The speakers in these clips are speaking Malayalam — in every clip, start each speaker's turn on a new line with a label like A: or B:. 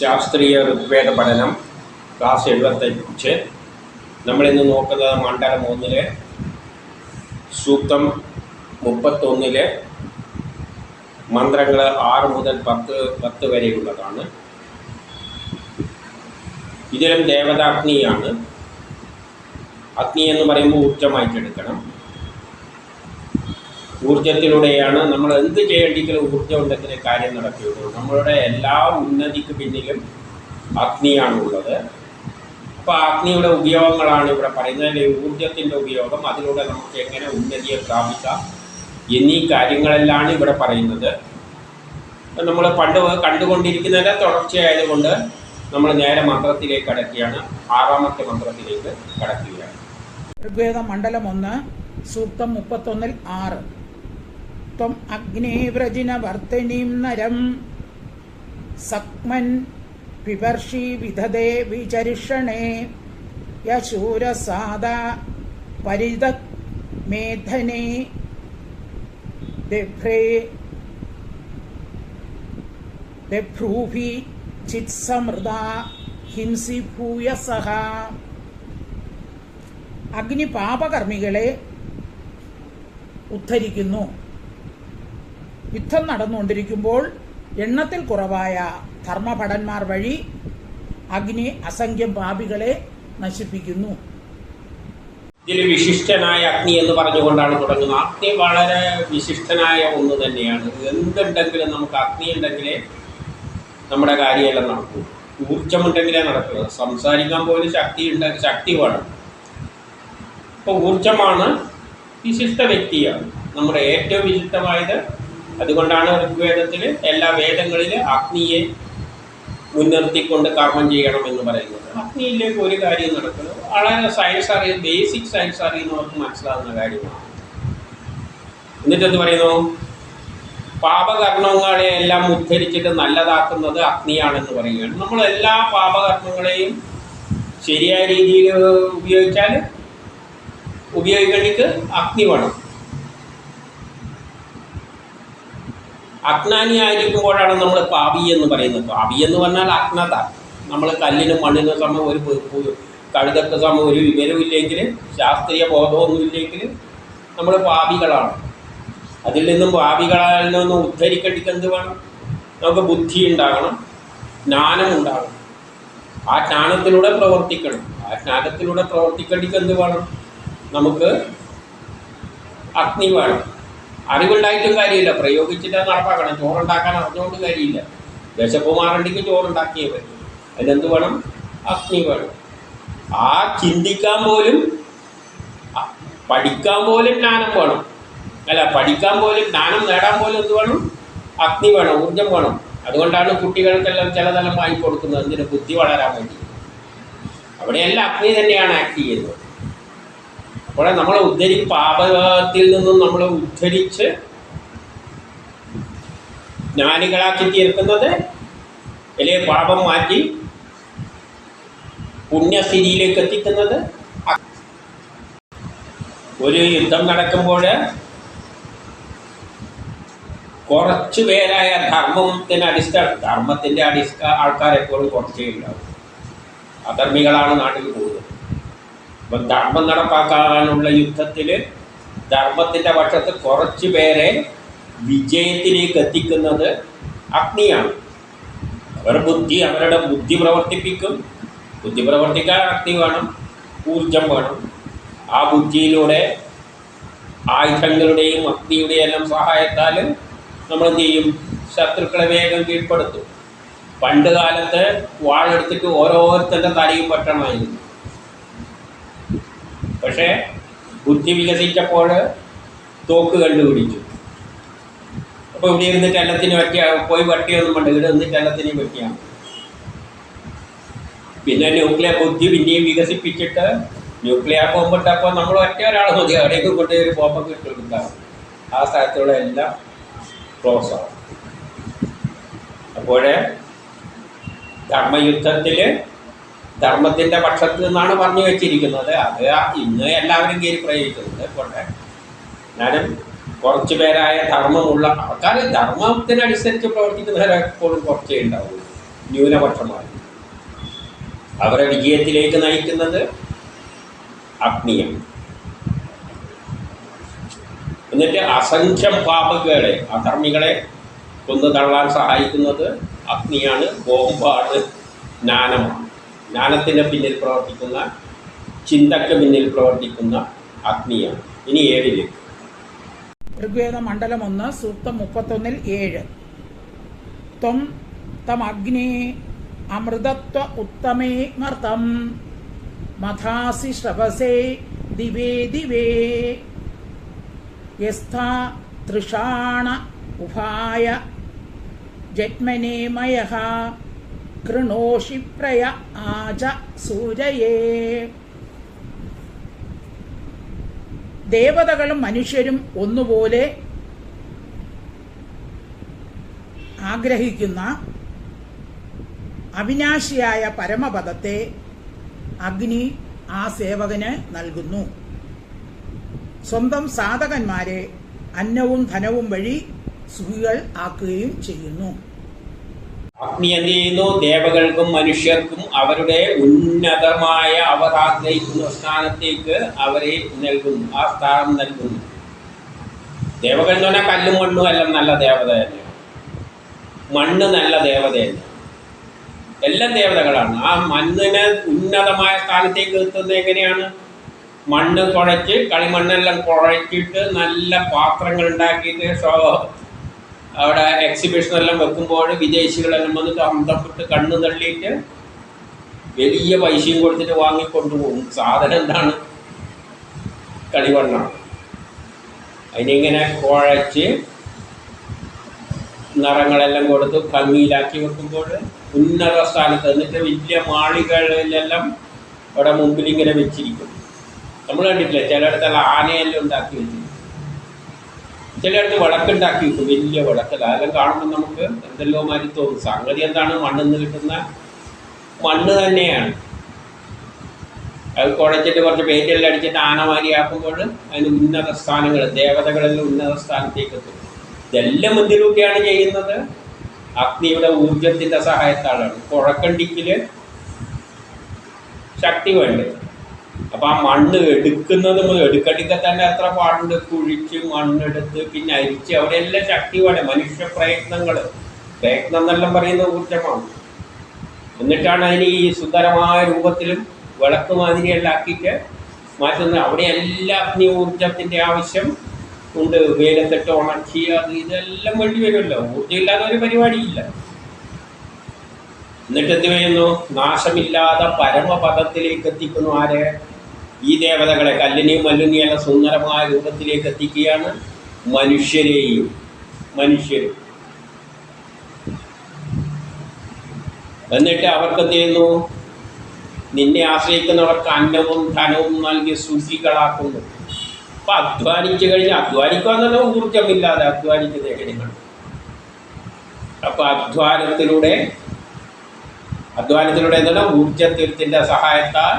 A: ശാസ്ത്രീയ ഋഗ്വേദ പഠനം ക്ലാസ് എഴുപത്തഞ്ച്. നമ്മളിന്ന് നോക്കുന്നത് മണ്ഡലം ഒന്നിലെ സൂക്തം മുപ്പത്തൊന്നിലെ മന്ത്രങ്ങൾ ആറ് മുതൽ പത്ത് പത്ത് വരെയുള്ളതാണ്. ഇതിലും ദേവതാഗ്നിയാണ്. അഗ്നി എന്ന് പറയുമ്പോൾ ഊർജമായിട്ടെടുക്കണം ഊർജത്തിലൂടെയാണ് നമ്മൾ എന്ത് ചെയ്യേണ്ടെങ്കിലും ഊർജം ഉണ്ടെങ്കിലേ കാര്യം നടക്കുകയുള്ളൂ. നമ്മളുടെ എല്ലാ ഉന്നതിക്ക് പിന്നിലും അഗ്നിയാണുള്ളത്. അപ്പോൾ അഗ്നിയുടെ ഉപയോഗങ്ങളാണ് ഇവിടെ പറയുന്നത്. ഊർജത്തിന്റെ ഉപയോഗം അതിലൂടെ നമുക്ക് എങ്ങനെ ഉന്നതിയെ പ്രാപിക്കാം എന്നീ കാര്യങ്ങളെല്ലാം ഇവിടെ പറയുന്നത്. നമ്മൾ പണ്ട് കണ്ടുകൊണ്ടിരിക്കുന്നതിന്റെ തുടർച്ചയായതുകൊണ്ട് നമ്മൾ നേരെ മന്ത്രത്തിലേക്ക് കടക്കുകയാണ്. ആറാമത്തെ മന്ത്രത്തിലേക്ക് കടക്കുകയാണ്.
B: ഋഗ്വേദ മണ്ഡലം ഒന്ന് സൂക്തം മുപ്പത്തൊന്നിൽ ആറ്. വർത്തിനീം നരം. സക്മൻ പിപർഷി വിധദേ വിചരിഷണേ. യശൂരസാദ പരിത മേധനേ. ദഭ്രേ ദഭ്രൂഭി ചിത്സമൃത ഹിംസി ഭൂയസഹ അഗ്നി പാപകർമ്മികളെ ഉദ്ധരിക്കുന്നു. യുദ്ധം നടന്നുകൊണ്ടിരിക്കുമ്പോൾ എണ്ണത്തിൽ കുറവായ ധർമ്മഭടന്മാർ വഴി അഗ്നി അസംഖ്യം പാപികളെ നശിപ്പിക്കുന്നു.
A: ഇതിൽ വിശിഷ്ടനായ അഗ്നി എന്ന് പറഞ്ഞുകൊണ്ടാണ് തുടങ്ങുന്നത്. അഗ്നി വളരെ വിശിഷ്ടനായ ഒന്ന് തന്നെയാണ്. എന്തുണ്ടെങ്കിലും നമുക്ക് അഗ്നി ഉണ്ടെങ്കിലേ നമ്മുടെ കാര്യമെല്ലാം നടക്കൂ. ഊർജമുണ്ടെങ്കിലേ നടക്കുക സംസാരിക്കാൻ പോലും ശക്തി ഉണ്ട് ശക്തി വേണം. അപ്പോൾ ഊർജമാണ് വിശിഷ്ട വ്യക്തിയാണ്. നമ്മുടെ ഏറ്റവും വിശിഷ്ടമായത് അതുകൊണ്ടാണ് ഋഗ്വേദത്തിൽ എല്ലാ വേദങ്ങളിലും അഗ്നിയെ മുൻനിർത്തിക്കൊണ്ട് കർമ്മം ചെയ്യണം എന്ന് പറയുന്നത്. അഗ്നിയിലേക്ക് ഒരു കാര്യം നടക്കുന്നത് വളരെ സയൻസ് അറിയുന്ന ബേസിക് സയൻസ് അറിയുന്നവർക്ക് മനസ്സിലാകുന്ന കാര്യമാണ്. എന്നിട്ട് എന്ത് പറയുന്നു? പാപകർമ്മങ്ങളെ എല്ലാം ഉദ്ധരിച്ചിട്ട് നല്ലതാക്കുന്നത് അഗ്നിയാണെന്ന് പറയുകയാണ്. നമ്മൾ എല്ലാ പാപകർമ്മങ്ങളെയും ശരിയായ രീതിയിൽ ഉപയോഗിച്ചാൽ ഉപയോഗിക്കേണ്ടിക്ക് അഗ്നി വേണം. അജ്ഞാനി ആയിരിക്കുമ്പോഴാണ് നമ്മൾ പാപി എന്ന് പറയുന്നത്. പാപി എന്ന് പറഞ്ഞാൽ അജ്ഞത. നമ്മൾ കല്ലിനും മണ്ണിനും സമയം ഒരു കഴുതക്ക് സമയം ഒരു വിവരമില്ലെങ്കിൽ ശാസ്ത്രീയ ബോധമൊന്നുമില്ലെങ്കിൽ നമ്മൾ പാപികളാണ് അതിൽ നിന്നും പാപികളിൽ നിന്നും ഉദ്ധരിക്കണ്ടിക്ക് എന്ത് വേണം? നമുക്ക് ബുദ്ധി ഉണ്ടാകണം ജ്ഞാനം ഉണ്ടാകണം. ആ ജ്ഞാനത്തിലൂടെ പ്രവർത്തിക്കണം. ആ ജ്ഞാനത്തിലൂടെ പ്രവർത്തിക്കേണ്ടിക്ക് എന്ത് വേണം? നമുക്ക് അഗ്നി വേണം. അറിവുണ്ടായിട്ടും കാര്യമില്ല. പ്രയോഗിച്ചിട്ട് നടപ്പാക്കണം. ചോറുണ്ടാക്കാൻ അറിഞ്ഞുകൊണ്ട് കാര്യമില്ല. വിശപ്പ് മാറണ്ടെങ്കിൽ ചോറുണ്ടാക്കിയേ പറ്റും അതിനെന്ത് വേണം? അഗ്നി വേണം. ആ ചിന്തിക്കാൻ പോലും പഠിക്കാൻ പോലും ജ്ഞാനം വേണം. അല്ല പഠിക്കാൻ പോലും ജ്ഞാനം നേടാൻ പോലും എന്ത് വേണം? അഗ്നി വേണം ഊർജം വേണം. അതുകൊണ്ടാണ് കുട്ടികൾക്കെല്ലാം ചിലതെല്ലാം വാങ്ങിക്കൊടുക്കുന്നത്. എന്തിനു? ബുദ്ധി വളരാൻ വേണ്ടി. അവിടെയെല്ലാം അഗ്നി തന്നെയാണ് ആക്ട് ചെയ്യുന്നത്. അപ്പോൾ നമ്മളെ ഉദ്ധരി പാപത്തിൽ നിന്നും നമ്മളെ ഉദ്ധരിച്ച് ജ്ഞാനികളാക്കി തീർക്കുന്നത് വലിയ പാപം മാറ്റി പുണ്യസ്ഥിതിയിലേക്ക് എത്തിക്കുന്നത് ഒരു യുദ്ധം നടക്കുമ്പോൾ കുറച്ച് പേരായ ധർമ്മത്തിന് അടിസ്ഥാന ധർമ്മത്തിന്റെ അടിസ്ഥ ആൾക്കാരെപ്പോഴും കുറച്ചേ ഉണ്ടാവും അധർമ്മികളാണ് നാട്ടിൽ കൂടുതൽ. അപ്പം ധർമ്മം നടപ്പാക്കാനുള്ള യുദ്ധത്തിൽ ധർമ്മത്തിന്റെ പക്ഷത്ത് കുറച്ച് പേരെ വിജയത്തിലേക്ക് എത്തിക്കുന്നത് അഗ്നിയാണ്. അവർ ബുദ്ധി അവരുടെ ബുദ്ധി പ്രവർത്തിപ്പിക്കും. ബുദ്ധി പ്രവർത്തിക്കാൻ അഗ്നി വേണം ഊർജം വേണം. ആ ബുദ്ധിയിലൂടെ ആയുധങ്ങളുടെയും അഗ്നിയുടെയും എല്ലാം സഹായത്താൽ നമ്മൾ എന്ത് ചെയ്യും? ശത്രുക്കളെ വേഗം കീഴ്പ്പെടുത്തും. പണ്ട് കാലത്ത് വാഴെടുത്തിട്ട് ഓരോരുത്തരുടെ തലയും പറ്റണമായിരുന്നു പക്ഷേ ബുദ്ധി വികസിച്ചപ്പോൾ തോക്ക് കണ്ടുപിടിച്ചു. അപ്പോൾ ഇവിടെ ഇരുന്നിട്ട് എല്ലാത്തിനും പറ്റിയ പോയി പട്ടിയൊന്നും പണ്ട് ഇവിടെ നിന്നിട്ട് എല്ലാത്തിനെയും പറ്റിയാണ്. പിന്നെ ന്യൂക്ലിയർ ബുദ്ധി പിന്നെയും വികസിപ്പിച്ചിട്ട് ന്യൂക്ലിയർ ബോംബ് നമ്മൾ ഒറ്റ ഒരാൾ മതി. അവിടേക്ക് കൊണ്ടുപോയി ഒരു ബോംബൊക്കെ ഇട്ട് കൊടുക്കാം. ആ സ്ഥലത്തുള്ള എല്ലാം ക്ലോസ് ആവും. അപ്പോഴേ ധർമ്മയുദ്ധത്തിൽ ധർമ്മത്തിന്റെ പക്ഷത്ത് നിന്നാണ് പറഞ്ഞു വെച്ചിരിക്കുന്നത്. അത് ഇന്ന് എല്ലാവരും കയറി പ്രയോഗിക്കുന്നത് പോട്ടെ. എന്നാലും കുറച്ച് പേരായ ധർമ്മമുള്ള ആൾക്കാർ ധർമ്മത്തിനനുസരിച്ച് പ്രവർത്തിക്കുന്നവരെപ്പോഴും കുറച്ചേ ഉണ്ടാവുള്ളൂ. ന്യൂനപക്ഷമായി. അവരെ വിജയത്തിലേക്ക് നയിക്കുന്നത് അഗ്നിയാണ്. എന്നിട്ട് അസംഖ്യം പാപകളെ അധർമ്മികളെ കൊന്നു തള്ളാൻ സഹായിക്കുന്നത് അഗ്നിയാണ്. ബോംബാണ്. ജ്ഞാനമാണ്. ജ്ഞാനത്തിന് പിന്നിൽ പ്രവർത്തിക്കുന്ന ചിന്തക്ക് പിന്നിൽ പ്രവർത്തിക്കുന്ന അഗ്നിയാണ്. ഇനി ഏഴിലേക്ക്
B: ഋഗ്വേദ മണ്ഡലം ഒന്ന് സൂക്തം മുപ്പത്തൊന്നിൽ ഏഴ്. ത്വം തമഗ്നേ അമൃതത്വ ഉത്തമേ മർത്തം. മഥാസി ശ്രവസേ ദിവേ ദിവേ. യസ്ഥാ തൃഷാണ ഉഭായ ജന്മനേമയ കൃണോഷി പ്രയ ആച സൂരയേ ദേവതകളും മനുഷ്യരും ഒന്നുപോലെ ആഗ്രഹിക്കുന്ന അവിനാശിയായ പരമപദത്തെ അഗ്നി ആ സേവകന് നൽകുന്നു. സ്വന്തം സാധകന്മാരെ അന്നവും ധനവും വഴി സുഖികൾ ആക്കുകയും ചെയ്യുന്നു.
A: അഗ്നി ദേവകൾക്കും മനുഷ്യർക്കും അവരുടെ ഉന്നതമായ അവർ ആഗ്രഹിക്കുന്ന സ്ഥാനത്തേക്ക് അവരെ നൽകുന്നു ആ സ്ഥാനം നൽകുന്നു. ദേവകൾ എന്ന് പറഞ്ഞാൽ കല്ലും മണ്ണും എല്ലാം നല്ല ദേവത മണ്ണ് നല്ല ദേവത എല്ലാം ദേവതകളാണ്. ആ മണ്ണിനെ ഉന്നതമായ സ്ഥാനത്തേക്ക് എത്തുന്നത് എങ്ങനെയാണ്? മണ്ണ് കുഴച്ച് കളിമണ്ണെല്ലാം കുഴച്ചിട്ട് നല്ല പാത്രങ്ങൾ ഉണ്ടാക്കിയിട്ട് അവിടെ എക്സിബിഷൻ എല്ലാം വെക്കുമ്പോൾ വിദേശികളെല്ലാം വന്നിട്ട് അന്തപ്പെട്ട് കണ്ണു തള്ളിയിട്ട് വലിയ പൈസയും കൊടുത്തിട്ട് വാങ്ങിക്കൊണ്ടുപോകും. സാധനം എന്താണ്? കളിമണ്ണാണ് അതിനിങ്ങനെ കുഴച്ച് നിറങ്ങളെല്ലാം കൊടുത്ത് ഭംഗിയിലാക്കി വെക്കുമ്പോൾ ഉന്നത സ്ഥാനത്ത് എന്നിട്ട് വലിയ മാളികളിലെല്ലാം അവിടെ മുമ്പിൽ ഇങ്ങനെ വെച്ചിരിക്കും. നമ്മൾ കണ്ടിട്ടില്ല? ചിലയിടത്തെല്ലാം ആനയെല്ലാം ഉണ്ടാക്കി വെച്ചിരിക്കും ചിലയിടത്ത് വിളക്കുണ്ടാക്കി വെക്കും. വലിയ വിളക്ക് അതെല്ലാം കാണുമ്പോൾ നമുക്ക് എന്തെല്ലോ മാതിരി തോന്നും. സംഗതി എന്താണ്? മണ്ണിൽ നിന്ന് കിട്ടുന്ന മണ്ണ് തന്നെയാണ്. അത് കുഴച്ചിട്ട് കുറച്ച് പേറ്റെല്ലാം അടിച്ചിട്ട് ആനമാരിയാക്കുമ്പോൾ അതിന് ഉന്നത സ്ഥാനങ്ങൾ ദേവതകളെല്ലാം ഉന്നത സ്ഥാനത്തേക്ക് എത്തും. ഇതെല്ലാം എന്തിലൂടെയാണ് ചെയ്യുന്നത്. അഗ്നിയുടെ ഊർജത്തിന്റെ സഹായത്താലാണ്. കുഴക്കണ്ടിക്കിൽ ശക്തി വേണ്ടത്. അപ്പം ആ മണ്ണ് എടുക്കുന്നത് മുതൽ എടുക്കണ്ടിക്ക തന്നെ എത്ര പാടുണ്ട്? കുഴിച്ച് മണ്ണെടുത്ത് പിന്നെ അരിച്ച് അവിടെയെല്ലാം ശക്തി വേണം മനുഷ്യ പ്രയത്നങ്ങൾ പ്രയത്നം എന്നെല്ലാം പറയുന്ന ഊർജമാണ് എന്നിട്ടാണ് അതിന് ഈ സുന്ദരമായ രൂപത്തിലും വിളക്ക് മാതിരിയെല്ലാം ആക്കിയിട്ട് മാറ്റുന്നത്. അവിടെ എല്ലാ അഗ്നി ഊർജത്തിന്റെ ആവശ്യം ഉണ്ട്. വെയിലത്തിട്ട് ഉണക്കി അത് ഇതെല്ലാം വേണ്ടി വരുമല്ലോ. ഊർജം ഇല്ലാതെ ഒരു പരിപാടിയില്ല. എന്നിട്ട് എന്ത് ചെയ്യുന്നു? നാശമില്ലാത്ത പരമപദത്തിലേക്ക് എത്തിക്കുന്നു ആരെ? ഈ ദേവതകളെ കല്ലിനെയും മല്ലിനെയും സുന്ദരമായ രൂപത്തിലേക്ക് എത്തിക്കുകയാണ് മനുഷ്യരെയും. മനുഷ്യരും എന്നിട്ട് അവർക്ക് എന്ത് ചെയ്യുന്നു? നിന്നെ ആശ്രയിക്കുന്നവർക്ക് അന്നവും ധനവും നൽകി സുഖികളാക്കുന്നു അപ്പൊ അധ്വാനിച്ചു കഴിഞ്ഞാൽ അധ്വാനിക്കുക എന്നുള്ള ഊർജമില്ലാതെ അധ്വാനിക്കുന്ന എങ്ങനെയാണ് അപ്പൊ അധ്വാനത്തിലൂടെ അധ്വാനത്തിലൂടെ എന്താണ് ഊർജത്തീർത്ഥത്തിന്റെ സഹായത്താൽ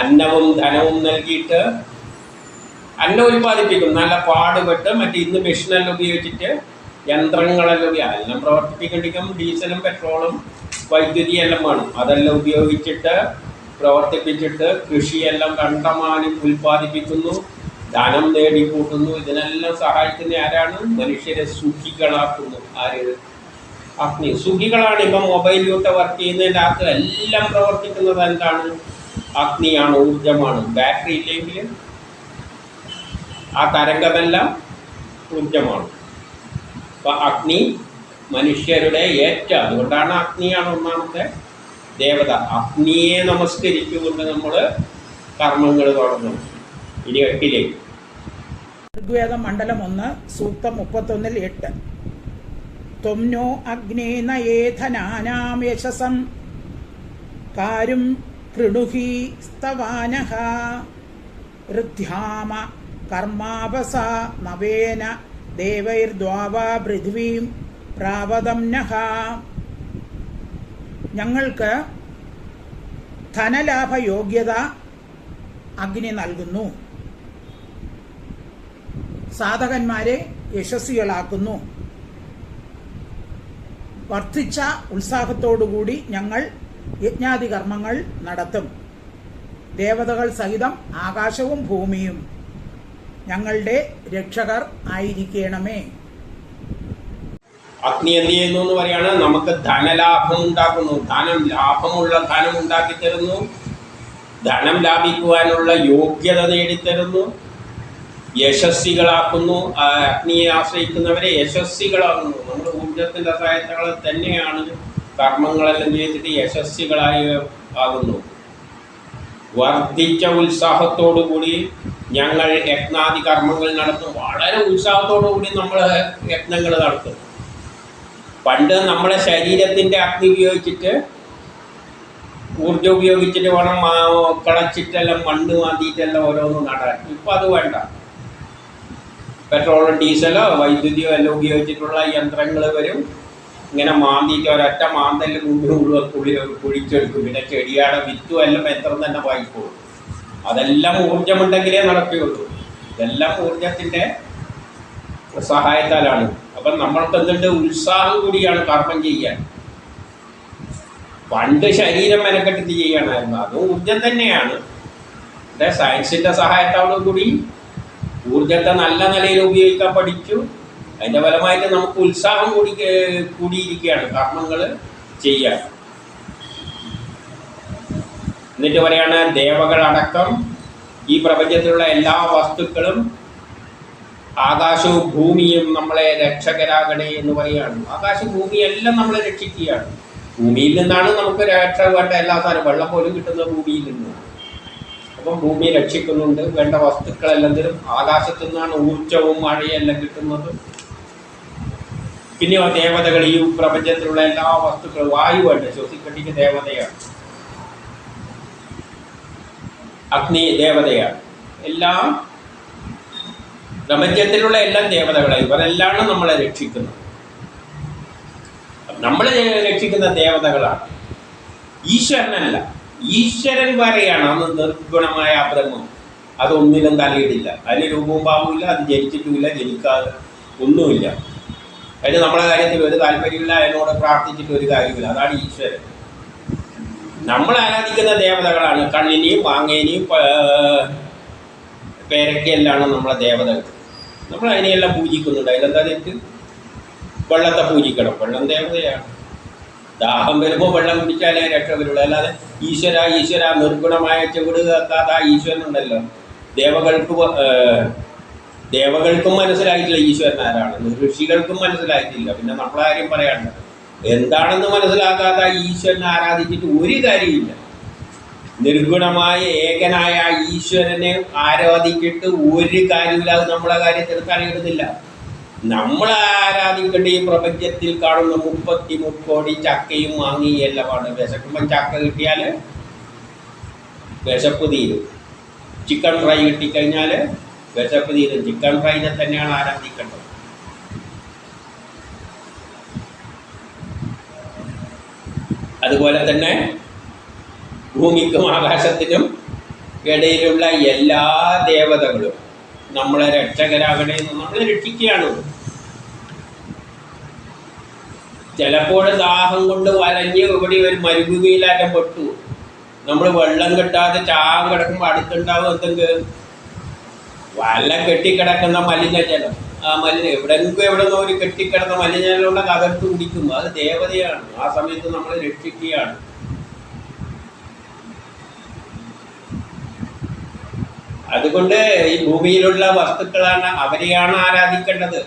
A: അന്നവും ധനവും നൽകിയിട്ട് അന്നം ഉൽപ്പാദിപ്പിക്കും നല്ല പാടുപെട്ട് മറ്റേ ഇന്ന് മെഷീനെല്ലാം ഉപയോഗിച്ചിട്ട് യന്ത്രങ്ങളെല്ലാം ഉപയോഗി എല്ലാം പ്രവർത്തിപ്പിക്കണ്ടിരിക്കും. ഡീസലും പെട്രോളും വൈദ്യുതി എല്ലാം വേണം. അതെല്ലാം ഉപയോഗിച്ചിട്ട് പ്രവർത്തിപ്പിച്ചിട്ട് കൃഷിയെല്ലാം കണ്ടമാനം ഉൽപ്പാദിപ്പിക്കുന്നു. ധനം നേടിക്കൂട്ടുന്നു. ഇതിനെല്ലാം സഹായിക്കുന്ന ആരാണ്? മനുഷ്യരെ സുഖികളാക്കുന്നു ആര്? അഗ്നി സുഖികളാണ് ഇപ്പം മൊബൈലിലൂടെ വർക്ക് ചെയ്യുന്നതിന്റെ അകത്ത് എല്ലാം പ്രവർത്തിക്കുന്നത് എന്താണ്? അഗ്നിയാണ് ഊർജമാണ് ബാറ്ററി ഇല്ലെങ്കിൽ ആ തരംഗമെല്ലാം ഊർജമാണ് അപ്പം അഗ്നി മനുഷ്യരുടെ ഏറ്റ അതുകൊണ്ടാണ് അഗ്നിയാണ് ഒന്നാമത്തെ ദേവത. അഗ്നിയെ നമസ്കരിച്ചുകൊണ്ട് നമ്മൾ കർമ്മങ്ങൾ തുടങ്ങും ഇനി എട്ടിലേക്ക്.
B: ഋഗ്വേദ മണ്ഡലം ഒന്ന് സൂക്തം മുപ്പത്തൊന്നിൽ എട്ട്. ത്വംനോ അഗ്നേ നയേധനാനാം യശസം കാരും കൃണുഹി സ്തവാനഃ ഋദ്ധ്യാമ കർമാപസ നവേന ദേവൈർദ്വാവാ പൃഥ്വീം പ്രാവതംനഃ ഞങ്ങൾക്ക് ധനലാഭ യോഗ്യത അഗ്നി നൽകുന്നു. സാധകന്മാരെ യശസ്വികളാക്കുന്നു. വർദ്ധിച്ച ഉത്സാഹത്തോടുകൂടി ഞങ്ങൾ യജ്ഞാതി കർമ്മങ്ങൾ നടത്തും. ദേവതകൾ സഹിതം ആകാശവും ഭൂമിയും ഞങ്ങളുടെ രക്ഷകർ ആയിരിക്കണമേ.
A: അഗ്നി എന്ത് ചെയ്യുന്നു എന്ന് പറയാണ്. നമുക്ക് ധനലാഭം ഉണ്ടാക്കുന്നു. ധനം ലാഭമുള്ള ധനം ഉണ്ടാക്കി തരുന്നു. ധനം ലാഭിക്കുവാനുള്ള യോഗ്യത നേടിത്തരുന്നു. യശസ്വികളാക്കുന്നു. അഗ്നിയെ ആശ്രയിക്കുന്നവരെ യശസ്വികളാകുന്നു നമ്മുടെ ഊർജത്തിന്റെ സഹായത്താൽ തന്നെയാണ് കർമ്മങ്ങളെല്ലാം ചെയ്തിട്ട് യശസ്വികളായി ആകുന്നു. വർദ്ധിച്ച ഉത്സാഹത്തോടു കൂടി ഞങ്ങൾ യജ്ഞാദി കർമ്മങ്ങൾ നടത്തും. വളരെ ഉത്സാഹത്തോടു കൂടി നമ്മൾ യജ്ഞങ്ങൾ നടത്തും. പണ്ട് നമ്മളെ ശരീരത്തിന്റെ അഗ്നി ഉപയോഗിച്ചിട്ട് ഊർജം ഉപയോഗിച്ചിട്ട് വേണം കിളച്ചിട്ടെല്ലാം മണ്ണ് മാന്തിയിട്ടെല്ലാം ഓരോന്നും നടാൻ. ഇപ്പം അത് വേണ്ട. പെട്രോളും ഡീസലോ വൈദ്യുതിയോ എല്ലാം ഉപയോഗിച്ചിട്ടുള്ള യന്ത്രങ്ങൾ വരും. ഇങ്ങനെ മാന്തിയിട്ട് ഒരൊറ്റ മാന്തൽ മുഴുവൻ കുളി കുഴിച്ചെടുക്കും. പിന്നെ ചെടിയുടെ വിത്തും എല്ലാം എത്ര തന്നെ വായിക്കോളും അതെല്ലാം ഊർജമുണ്ടെങ്കിലേ നടക്കുകയുള്ളൂ. ഇതെല്ലാം ഊർജത്തിന്റെ സഹായത്താലാണ്. അപ്പം നമ്മൾക്ക് എന്തുണ്ട്? ഉത്സാഹം കൂടിയാണ് കർമ്മം ചെയ്യാൻ. പണ്ട് ശരീരം മെനക്കെട്ടിട്ട് ചെയ്യണമായിരുന്നു അതും ഊർജം തന്നെയാണ്. സയൻസിന്റെ സഹായത്തോടു കൂടി ഊർജത്തെ നല്ല നിലയിൽ ഉപയോഗിക്കാൻ പഠിച്ചു. അതിന്റെ ഫലമായിട്ട് നമുക്ക് ഉത്സാഹം കൂടി കൂടിയിരിക്കുകയാണ് കർമ്മങ്ങൾ ചെയ്യാൻ. എന്നിട്ട് പറയാണ് ദേവകളടക്കം ഈ പ്രപഞ്ചത്തിലുള്ള എല്ലാ വസ്തുക്കളും ആകാശവും ഭൂമിയും നമ്മളെ രക്ഷകരാകണേ എന്ന് പറയുകയാണ് ആകാശം ഭൂമി എല്ലാം നമ്മളെ രക്ഷിക്കുകയാണ്. ഭൂമിയിൽ നിന്നാണ് നമുക്ക് രക്ഷ വേണ്ട എല്ലാ സാധനവും. വെള്ളം പോലും കിട്ടുന്നത് ഭൂമിയിൽ നിന്നാണ് അപ്പം ഭൂമിയെ രക്ഷിക്കുന്നുണ്ട്. വേണ്ട വസ്തുക്കളെല്ലാം തരും ആകാശത്തു നിന്നാണ് ഊർജവും മഴയെല്ലാം കിട്ടുന്നത്. പിന്നെ ദേവതകൾ ഈ പ്രപഞ്ചത്തിലുള്ള എല്ലാ വസ്തുക്കളും വായുവായിട്ട് ശ്വസിക്കട്ടിക്ക് ദേവതയാണ്. അഗ്നി ദേവതയാണ്. എല്ലാം പ്രപഞ്ചത്തിലുള്ള എല്ലാം ദേവതകളാണ്. ഇവരെല്ലാം നമ്മളെ രക്ഷിക്കുന്നത്. നമ്മളെ രക്ഷിക്കുന്ന ദേവതകളാണ്. ഈശ്വരനല്ല. ഈശ്വരൻ വരെയാണ് അന്ന് നിർഗുണമായ ബ്രഹ്മം അതൊന്നിലും തലയിടില്ല. അതിന് രൂപവും ഭാവമില്ല അത് ജനിച്ചിട്ടുമില്ല ജനിക്കാതെ ഒന്നുമില്ല. അതിന് നമ്മളെ കാര്യത്തിൽ ഒരു താല്പര്യമില്ല അതിനോട് പ്രാർത്ഥിച്ചിട്ട് ഒരു കാര്യമില്ല. അതാണ് ഈശ്വരൻ. നമ്മൾ ആരാധിക്കുന്ന ദേവതകളാണ്. കണ്ണിനെയും വാങ്ങേനെയും പ- പേരയ്ക്കെല്ലാണ് നമ്മളെ ദേവതകൾ. നമ്മൾ അതിനെയെല്ലാം പൂജിക്കുന്നുണ്ട്. അതിലെന്താ തെറ്റ്? വെള്ളത്തെ പൂജിക്കണം. വെള്ളം ദേവതയാണ്. ദാഹം വരുമ്പോൾ വെള്ളം കുടിച്ചാലേ രക്ഷ വരുള്ളൂ. അല്ലാതെ ഈശ്വര ഈശ്വര നിർഗുണമായ ചുവട് കേൾക്കാത്ത ഈശ്വരനുണ്ടല്ലോ ദേവകൾക്ക് ദേവകൾക്കും മനസ്സിലായിട്ടില്ല ഈശ്വരൻ ആരാണ്. ഋഷികൾക്കും മനസ്സിലായിട്ടില്ല. പിന്നെ നമ്മളെ കാര്യം പറയാനുണ്ട് എന്താണെന്ന് മനസ്സിലാക്കാത്ത ഈശ്വരനെ ആരാധിച്ചിട്ട് ഒരു കാര്യമില്ല നിർഗുണമായ ഏകനായ ഈശ്വരനെ ആരാധിച്ചിട്ട് ഒരു കാര്യമില്ല അത് നമ്മളെ കാര്യത്തിൽ തലയിടുന്നില്ല നമ്മൾ ആരാധിക്കേണ്ട ഈ പ്രപഞ്ചത്തിൽ കാണുന്ന മുപ്പത്തി മുക്കോടി ചക്കയും മാങ്ങയും എല്ലാമാണ് വിശക്കുമ്പം ചക്ക കിട്ടിയാൽ വിശപ്പ് തീരും. ചിക്കൻ ഫ്രൈ കിട്ടിക്കഴിഞ്ഞാൽ വിശപ്പ് തീരും. ചിക്കൻ ഫ്രൈനെ തന്നെയാണ് ആരാധിക്കേണ്ടത്. അതുപോലെ തന്നെ ഭൂമിക്കും ആകാശത്തിനും ഇടയിലുള്ള എല്ലാ ദേവതകളും നമ്മളെ രക്ഷകരാകണേ എന്ന് നമ്മളെ രക്ഷിക്കുകയാണ്. ചിലപ്പോൾ ദാഹം കൊണ്ട് വലഞ്ഞ് ഇവിടെ ഒരു മരുഭൂമിയിലാറ്റം പെട്ടു. നമ്മൾ വെള്ളം കിട്ടാതെ ചാകം കിടക്കുമ്പോൾ അടുത്തുണ്ടാവും എന്തെങ്കിലും വല്ല കെട്ടിക്കിടക്കുന്ന മലിനജലം ആ മലിന എവിടെങ്കിലും എവിടെ നിന്നോ ഒരു കെട്ടിക്കിടന്ന മലിനജലം അകത്ത് കുടിക്കും. അത് ദേവതയാണ്. ആ സമയത്ത് നമ്മൾ രക്ഷിക്കുകയാണ്. അതുകൊണ്ട് ഈ ഭൂമിയിലുള്ള വസ്തുക്കളാണ് അവരെയാണ് ആരാധിക്കേണ്ടത്.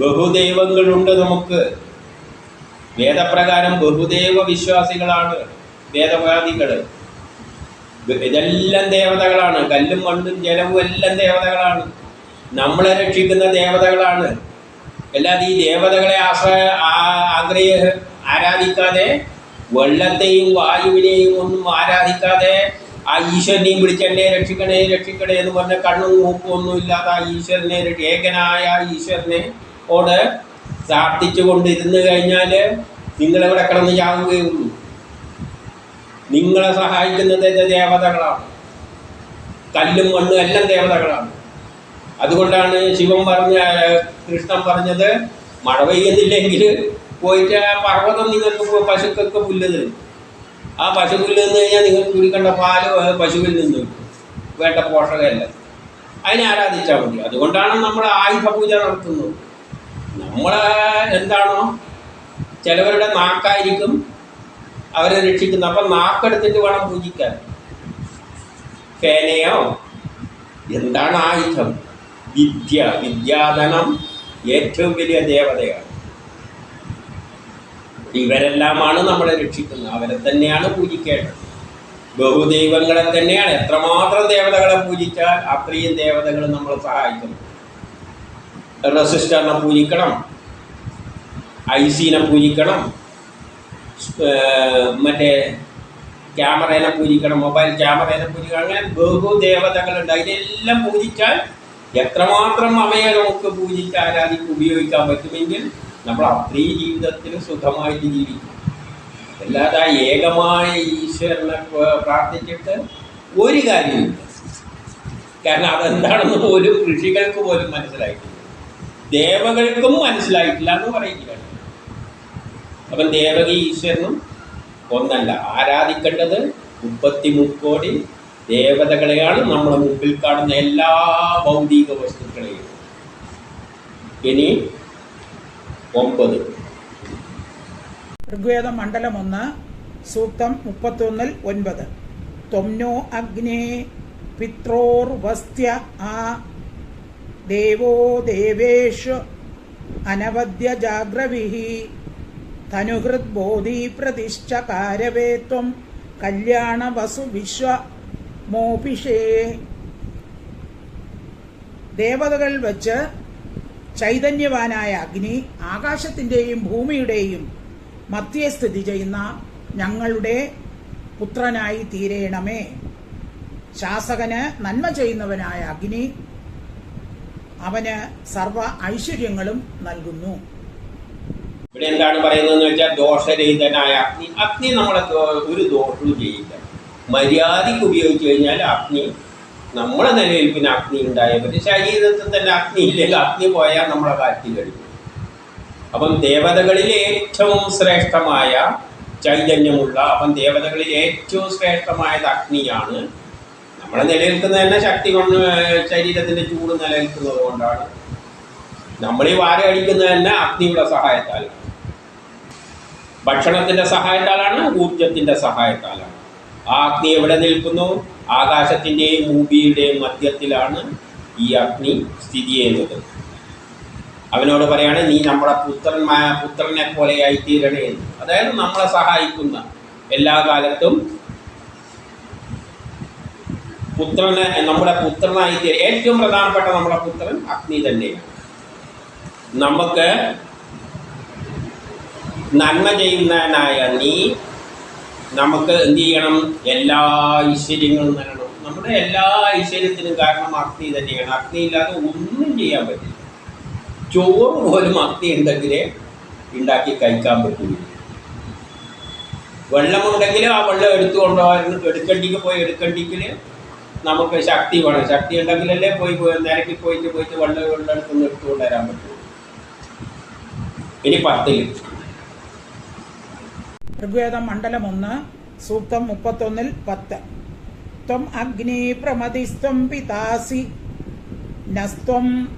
A: ബഹുദൈവങ്ങളുണ്ട് നമുക്ക്. വേദപ്രകാരം ബഹുദൈവ വിശ്വാസികളാണ് വേദവാദികൾ. ഇതെല്ലാം ദേവതകളാണ്. കല്ലും മണ്ണും ജലവും എല്ലാം ദേവതകളാണ്. നമ്മളെ രക്ഷിക്കുന്ന ദേവതകളാണ്. അല്ലാതെ ഈ ദേവതകളെ ആശ്രയ ആഗ്രഹ ആരാധിക്കാതെ വെള്ളത്തെയും വായുവിനെയും ഒന്നും ആരാധിക്കാതെ ആ ഈശ്വരനെയും വിളിച്ചെന്നെ രക്ഷിക്കണേ രക്ഷിക്കണേ എന്ന് പറഞ്ഞ കണ്ണും മൂക്കും ഒന്നും ഇല്ലാതെ ആ ഈശ്വരനെ ഏകനായ ഈശ്വരനെ ഓട് പ്രാർത്ഥിച്ചു കൊണ്ടിരുന്ന് കഴിഞ്ഞാൽ നിങ്ങളെവിടെ കിടന്ന് ചാവുകയുള്ളൂ. നിങ്ങളെ സഹായിക്കുന്നത് ദേവതകളാണ്. കല്ലും മണ്ണും എല്ലാം ദേവതകളാണ്. അതുകൊണ്ടാണ് ശിവൻ പറഞ്ഞ കൃഷ്ണൻ പറഞ്ഞത് മഴ പെയ്യുന്നില്ലെങ്കിൽ പോയിട്ട് ആ പർവതം നിങ്ങൾക്ക് പശുക്കൾക്ക് പുല്ല് തരും. ആ പശു പുല്ല് നിന്ന് കഴിഞ്ഞാൽ നിങ്ങൾ കുടിക്കേണ്ട പാൽ പശുവിൽ നിന്ന് കിട്ടും. വേണ്ട പോഷകമല്ല. അതിനെ ആരാധിച്ചാൽ മതി. അതുകൊണ്ടാണ് നമ്മൾ ആയുധ പൂജ നടത്തുന്നത്. നമ്മൾ എന്താണോ ചിലവരുടെ നാക്കായിരിക്കും അവരെ രക്ഷിക്കുന്നത്. അപ്പം നാക്കെടുത്തിട്ട് വേണം പൂജിക്കാൻ. പേനയോ? എന്താണ് ആയുധം? വിദ്യ. വിദ്യാധനം ഏറ്റവും വലിയ ദേവതയാണ്. ഇവരെല്ലാമാണ് നമ്മളെ രക്ഷിക്കുന്നത്. അവരെ തന്നെയാണ് പൂജിക്കേണ്ടത്. ബഹുദൈവങ്ങളെ തന്നെയാണ്. എത്രമാത്രം ദേവതകളെ പൂജിച്ചാൽ അത്രയും ദേവതകൾ നമ്മളെ സഹായിക്കുന്നു റെസിസ്റ്ററിനെ പൂജിക്കണം. ഐസീനെ പൂജിക്കണം. മറ്റേ ക്യാമറേനെ പൂജിക്കണം. മൊബൈൽ ക്യാമറേനെ പൂജിക്കണം. അങ്ങനെ ബഹുദേവതകളുണ്ട് അതിനെല്ലാം പൂജിച്ചാൽ എത്രമാത്രം അവയെ നമുക്ക് പൂജിച്ച് ആരാധിക്ക് ഉപയോഗിക്കാൻ പറ്റുമെങ്കിൽ നമ്മൾ അത്രീ ജീവിതത്തിൽ സുഖമായിട്ട് ജീവിക്കും. അല്ലാതെ ആ ഏകമായ ഈശ്വരനെ പ്രാർത്ഥിച്ചിട്ട് ഒരു കാര്യമില്ല കാരണം അതെന്താണെന്ന് പോലും ഋഷികൾക്ക് പോലും മനസ്സിലായിട്ടില്ല. ദേവകൾക്കും മനസ്സിലായിട്ടില്ല എന്ന് പറയുകയാണ് അപ്പം ദേവകി ഈശ്വരനും ഒന്നല്ല ആരാധിക്കേണ്ടത് മുപ്പത്തി മുക്കോടി ദേവതകളെയാണ് നമ്മുടെ മുമ്പിൽ കാണുന്ന എല്ലാ ഭൗതിക വസ്തുക്കളെയും. ഇനി ഒമ്പത്.
B: ഋഗ്വേദ മണ്ഡലം ഒന്ന് സൂക്തം മുപ്പത്തൊന്നിൽ ഒൻപത്. ത്വംനോ അഗ്നേ പിത്രോർവസ്ത്യ ആ ദേവോ ദേവേഷു അനവദ്യ ജാഗ്രവിഹി തനുഹൃത് ബോധി പ്രതിഷ്ഠ കാര്യവേത്വം കല്യാണ വസു വിശ്വ മോപിഷേ. ദേവതകൾ വച്ച് ചൈതന്യവാനായ അഗ്നി ആകാശത്തിന്റെയും ഭൂമിയുടെയും മധ്യേ സ്ഥിതി ചെയ്യുന്ന ഞങ്ങളുടെ പുത്രനായി തീരേണമേ. ശാസകന് നന്മ ചെയ്യുന്നവനായ അഗ്നി അവന് സർവ ഐശ്വര്യങ്ങളും നൽകുന്നു.
A: ഇവിടെ എന്താണ് പറയുന്നതെന്ന് വെച്ചാൽ ദോഷരഹിതനായ അഗ്നി. അഗ്നി നമ്മളെ ഒരു ദോഷവും ചെയ്യില്ല. മര്യാദയ്ക്ക് ഉപയോഗിച്ചു കഴിഞ്ഞാൽ അഗ്നി നമ്മളെ പിന്നെ അഗ്നി ഉണ്ടായാൽ പറ്റും ശരീരത്തിൽ തന്നെ അഗ്നി ഇല്ലെങ്കിൽ അഗ്നി പോയാൽ നമ്മളെ കാറ്റി കഴിക്കും അപ്പം ദേവതകളിൽ ഏറ്റവും ശ്രേഷ്ഠമായ ചൈതന്യമുള്ള അപ്പം ദേവതകളിൽ ഏറ്റവും ശ്രേഷ്ഠമായത് അഗ്നിയാണ്. നമ്മളെ നിലനിൽക്കുന്ന തന്നെ ശക്തി കൊണ്ട് ശരീരത്തിന്റെ ചൂട് നിലനിൽക്കുന്നത് കൊണ്ടാണ്. നമ്മൾ ഈ വാര കഴിക്കുന്നത് തന്നെ അഗ്നിയുടെ സഹായത്താലാണ്. ഭക്ഷണത്തിന്റെ സഹായത്താലാണ് ഊർജത്തിന്റെ സഹായത്താലാണ്. ആ അഗ്നി എവിടെ നിൽക്കുന്നു? ആകാശത്തിന്റെയും ഭൂമിയുടെയും മധ്യത്തിലാണ് ഈ അഗ്നി സ്ഥിതി ചെയ്യുന്നത്. അവനോട് പറയാണ് നീ നമ്മുടെ പുത്രന്മാ പുത്രനെ പോലെയായി തീരണേ എന്ന്. അതായത് നമ്മളെ സഹായിക്കുന്ന എല്ലാ കാലത്തും പുത്രനെ നമ്മുടെ പുത്രനായി തീര ഏറ്റവും പ്രധാനപ്പെട്ട നമ്മുടെ പുത്രൻ അഗ്നി തന്നെയാണ്. നമുക്ക് നന്മ ചെയ്യുന്നവനായ നീ നമുക്ക് എന്ത് ചെയ്യണം? എല്ലാ ഐശ്വര്യങ്ങളും നൽകണം നമ്മുടെ എല്ലാ ഐശ്വര്യത്തിനും കാരണം അഗ്നി തന്നെയാണ്. അഗ്നി ഇല്ലാതെ ഒന്നും ചെയ്യാൻ പറ്റില്ല. ചോറ് പോലും അഗ്നി ഉണ്ടെങ്കിലേ ഉണ്ടാക്കി കഴിക്കാൻ പറ്റില്ല വെള്ളമുണ്ടെങ്കിൽ ആ വെള്ളം എടുത്തു കൊണ്ടുപോകാൻ എടുക്കണ്ടിക്ക് പോയി എടുക്കണ്ടിക്കിൽ നമുക്ക് ശക്തി വേണം. ശക്തി ഉണ്ടെങ്കിലല്ലേ പോയി പോയി നിരക്കി പോയിട്ട് പോയിട്ട് വെള്ളം വെള്ളം എടുത്തുനിന്ന് എടുത്തുകൊണ്ട് വരാൻ പറ്റുള്ളൂ. ഇനി പത്തിൽ.
B: ഋഗ്വേദം മണ്ഡലം ഒന്ന് സൂക്തം മുപ്പത്തൊന്നിൽ പത്ത്. ത്വം അഗ്നി പ്രമതിസ്ത്വം പിതാസി. നസ്ത്വം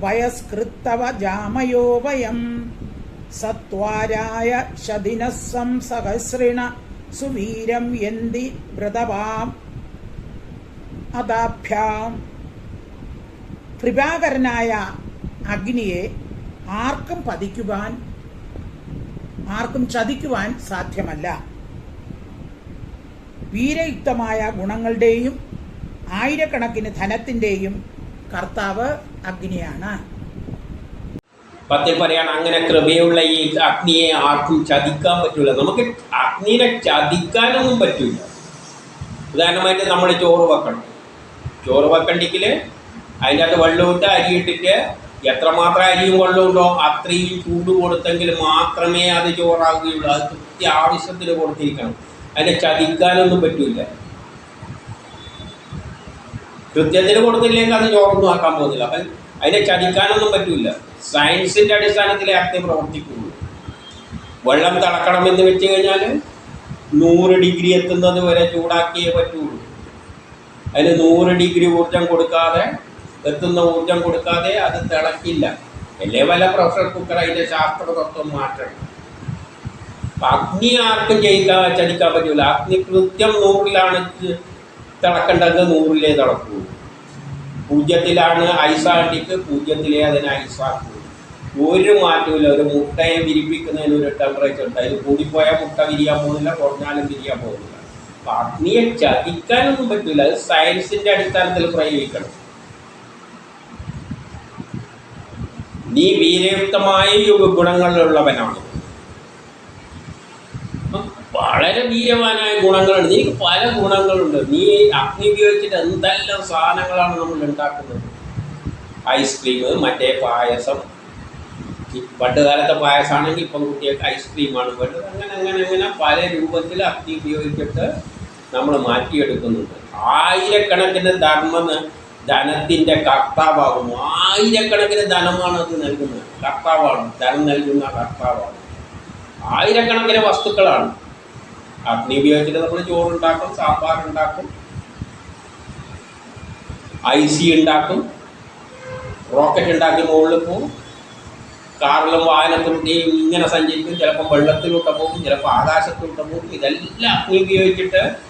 B: വയസ്കൃത്തവ ജാമയോ വയം. സത്വാരായ ശതിനസ്സം സഹസ്രിണ സുവീരം യന്തി വ്രതവാം. അതാഭ്യാം. കൃപാകരനായ അഗ്നിയെ ആർക്കും പതിക്കുവാൻ ആർക്കും ചതിക്കുവാൻ സാധ്യമല്ല. വീരയുക്തമായ ഗുണങ്ങളുടെയും ആയിരക്കണക്കിന് ധനത്തിന്റെയും കർത്താവ് അഗ്നിയാണ്.
A: പത്തിൽ പറയാണ് അങ്ങനെ കൃപയുള്ള ഈ അഗ്നിയെ ആർക്കും ചതിക്കാൻ പറ്റില്ല നമുക്ക് അഗ്നിനെ ചതിക്കാനൊന്നും പറ്റില്ല ഉദാഹരണമായിട്ട് നമ്മൾ ചോറ് വെക്കണം. ചോറ് വെക്കണ്ടെങ്കിൽ അതിന്റെ അകത്ത് വെള്ളം ഇട്ട് അരി ഇട്ടിട്ട് എത്രമാത്രം അരിയും ഉണ്ടോ അത്രയും ചൂട് കൊടുത്തെങ്കിൽ മാത്രമേ അത് ചോറാകുകയുള്ളൂ അത് കൃത്യ ആവശ്യത്തിന് കൊടുത്തിരിക്കണം. അതിനെ ചതിക്കാനൊന്നും പറ്റില്ല കൃത്യത്തിന് കൊടുത്തില്ലെങ്കിൽ അത് ചോറൊന്നും ആക്കാൻ പോകുന്നില്ല. അപ്പം അതിനെ ചതിക്കാനൊന്നും പറ്റില്ല സയൻസിന്റെ അടിസ്ഥാനത്തിലേ അത്തേ പ്രവർത്തിക്കുള്ളൂ. വെള്ളം തിളക്കണമെന്ന് വെച്ച് കഴിഞ്ഞാൽ നൂറ് ഡിഗ്രി എത്തുന്നത് വരെ ചൂടാക്കിയേ പറ്റുള്ളൂ. അതിന് നൂറ് ഡിഗ്രി ഊർജം കൊടുക്കാതെ എത്തുന്ന ഊർജം കൊടുക്കാതെ അത് തിളക്കില്ല. അല്ലേ വല്ല പ്രഷർ കുക്കർ അതിന്റെ ശാസ്ത്രതത്വം മാറ്റണം. അപ്പം അഗ്നി ആർക്കും ചെയ്യിക്കാൻ ചലിക്കാൻ പറ്റൂല. അഗ്നി കൃത്യം നൂറിലാണ് തിളക്കേണ്ടത് നൂറിലേ തിളക്കൂ. പൂജ്യത്തിലാണ് ഐസാണ്ടിക്ക് പൂജ്യത്തിലേ അതിനെ ഐസാക്കൂ ഒരു മാറ്റമില്ല ഒരു മുട്ടയെ വിരിപ്പിക്കുന്നതിന് ഒരു ടെമ്പറേച്ചർ ഉണ്ട്. അതിൽ കൂടിപ്പോയാൽ മുട്ട വിരിയാൻ പോകുന്നില്ല കുറഞ്ഞാലും വിരിയാൻ പോകുന്നില്ല. അപ്പൊ അഗ്നിയെ ചതിക്കാനൊന്നും പറ്റില്ല അത് സയൻസിന്റെ അടിസ്ഥാനത്തിൽ പ്രയോഗിക്കണം. നീ വീരയുക്തമായ ഗുണങ്ങളുള്ളവനാണ് വളരെ വീരവാനായ ഗുണങ്ങളുണ്ട്. നിനക്ക് പല ഗുണങ്ങളുണ്ട്. നീ അഗ്നി ഉപയോഗിച്ചിട്ട് എന്തെല്ലാം സാധനങ്ങളാണ് നമ്മൾ ഉണ്ടാക്കുന്നത്? ഐസ്ക്രീം മറ്റേ പായസം. പണ്ട് കാലത്തെ പായസമാണെങ്കിൽ ഇപ്പം കുട്ടികൾക്ക് ഐസ്ക്രീമാണ് വേണ്ടത്. അങ്ങനെ അങ്ങനെ അങ്ങനെ പല രൂപത്തിൽ അഗ്നി ഉപയോഗിച്ചിട്ട് നമ്മൾ മാറ്റിയെടുക്കുന്നുണ്ട്. ആയിരക്കണക്കിന് ധർമ്മ ധനത്തിന്റെ കർത്താവാകുന്നു. ആയിരക്കണക്കിന് ധനമാണ് അത് നൽകുന്നത്. കർത്താവാണ്. ധനം നൽകുന്ന കർത്താവാണ്. ആയിരക്കണക്കിന് വസ്തുക്കളാണ്. അഗ്നി ഉപയോഗിച്ചിട്ട് നമ്മൾ ചോറുണ്ടാക്കും സാമ്പാർ ഉണ്ടാക്കും ഐസി ഉണ്ടാക്കും റോക്കറ്റ് ഉണ്ടാക്കി മുകളിൽ പോകും കാറിലും വാഹനത്തിലൂടെയും ഇങ്ങനെ സഞ്ചരിക്കും. ചിലപ്പോൾ വെള്ളത്തിലൂടെ പോകും ചിലപ്പോൾ ആകാശത്തിലൂടെ പോകും. ഇതെല്ലാം അഗ്നി ഉപയോഗിച്ചിട്ട്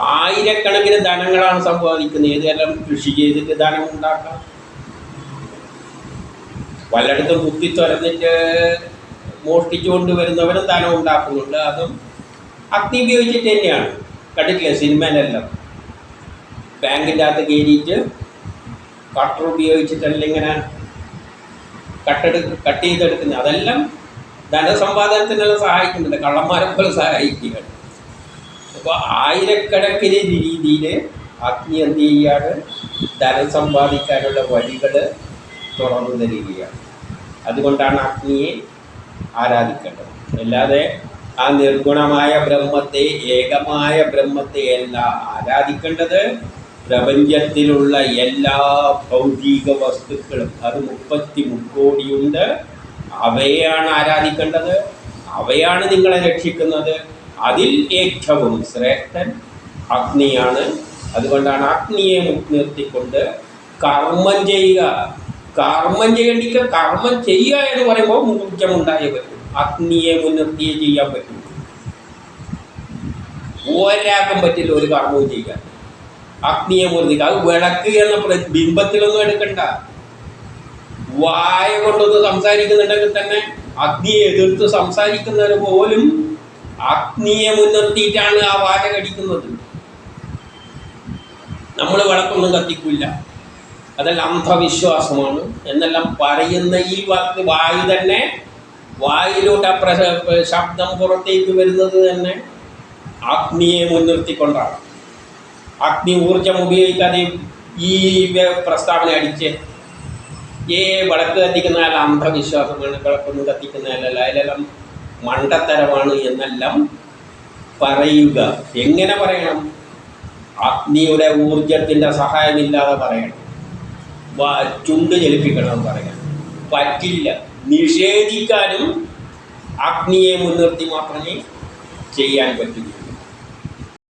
A: ആയിരക്കണക്കിന് ധനങ്ങളാണ് സമ്പാദിക്കുന്നത്. ഏതെല്ലാം കൃഷി ചെയ്തിട്ട് ധനം ഉണ്ടാക്കാം? പലയിടത്തും കുത്തി തുറന്നിട്ട് മോഷ്ടിച്ചുകൊണ്ട് വരുന്നവരും ധനം ഉണ്ടാക്കുന്നുണ്ട്. അതും അഗ്നി ഉപയോഗിച്ചിട്ട് തന്നെയാണ്. കണ്ടിട്ടില്ല? സിനിമയിലെല്ലാം. ബാങ്കിന്റെ അകത്ത് കയറിയിട്ട് കട്ടർ ഉപയോഗിച്ചിട്ടല്ല ഇങ്ങനെ കട്ടെടു കട്ട് ചെയ്തെടുക്കുന്നത്. അതെല്ലാം ധനസമ്പാദനത്തിനെല്ലാം സഹായിക്കുന്നുണ്ട്. കള്ളന്മാരെ പോലെ സഹായിക്കുക അപ്പോൾ ആയിരക്കണക്കിന് രീതിയിൽ അഗ്നി എന്ത് ചെയ്യാണ് ധനം സമ്പാദിക്കാനുള്ള വഴികൾ തുറന്നു തരികയാണ്. അതുകൊണ്ടാണ് അഗ്നിയെ ആരാധിക്കേണ്ടത്. അല്ലാതെ ആ നിർഗുണമായ ബ്രഹ്മത്തെ ഏകമായ ബ്രഹ്മത്തെ അല്ല ആരാധിക്കേണ്ടത്. പ്രപഞ്ചത്തിലുള്ള എല്ലാ ഭൗതിക വസ്തുക്കളും അത് മുപ്പത്തി മുക്കോടിയുണ്ട് അവയെയാണ് ആരാധിക്കേണ്ടത്. അവയാണ് നിങ്ങളെ രക്ഷിക്കുന്നത്. അതിൽ ഏറ്റവും ശ്രേഷ്ഠൻ അഗ്നിയാണ്. അതുകൊണ്ടാണ് അഗ്നിയെ മുൻനിർത്തിക്കൊണ്ട് കർമ്മം ചെയ്യുക. കർമ്മം ചെയ്യേണ്ടിക്ക കർമ്മം ചെയ്യുക എന്ന് പറയുമ്പോൾ ഊർജമുണ്ടായേ പറ്റും. അഗ്നിയെ മുൻനിർത്തിയേ ചെയ്യാൻ പറ്റും. ഒരാൾക്കും പറ്റില്ല ഒരു കർമ്മവും ചെയ്യാൻ. അഗ്നിയെ മുൻനിർത്തി അത് വിളക്ക് എന്ന ബിംബത്തിലൊന്നും എടുക്കണ്ട. വായ കൊണ്ടൊന്ന് സംസാരിക്കുന്നുണ്ടെങ്കിൽ തന്നെ അഗ്നിയെ എതിർത്ത് സംസാരിക്കുന്നവർ പോലും അഗ്നിയെ മുൻനിർത്തിയിട്ടാണ് ആ വാച കടിക്കുന്നത് നമ്മൾ വിളക്കൊന്നും കത്തിക്കില്ല അതെല്ലാം അന്ധവിശ്വാസമാണ്. എന്നെല്ലാം പറയുന്ന ഈ വാക്ക് വായു തന്നെ വായിലൂടെ ആ പ്ര- ശബ്ദം പുറത്തേക്ക് വരുന്നത് തന്നെ അഗ്നിയെ മുൻനിർത്തിക്കൊണ്ടാണ് അഗ്നി ഊർജം ഉപയോഗിക്കാതെ ഈ പ്രസ്താവന അടിച്ച് ഏ വിളക്ക് കത്തിക്കുന്നതല്ല അന്ധവിശ്വാസമാണ് വിളക്കൊന്നും കത്തിക്കുന്നതല്ല അതിലെല്ലാം മണ്ടത്തരമാണ് എന്നെല്ലാം പറയുക. എങ്ങനെ പറയണം? അഗ്നിയുടെ ഊർജത്തിന്റെ സഹായമില്ലാതെ പറയണം. ചുണ്ട് ചലിപ്പിക്കണം പറയാൻ പറ്റില്ല. നിഷേധിക്കാനും അഗ്നിയെ മുൻനിർത്തി മാത്രമേ ചെയ്യാൻ പറ്റൂ.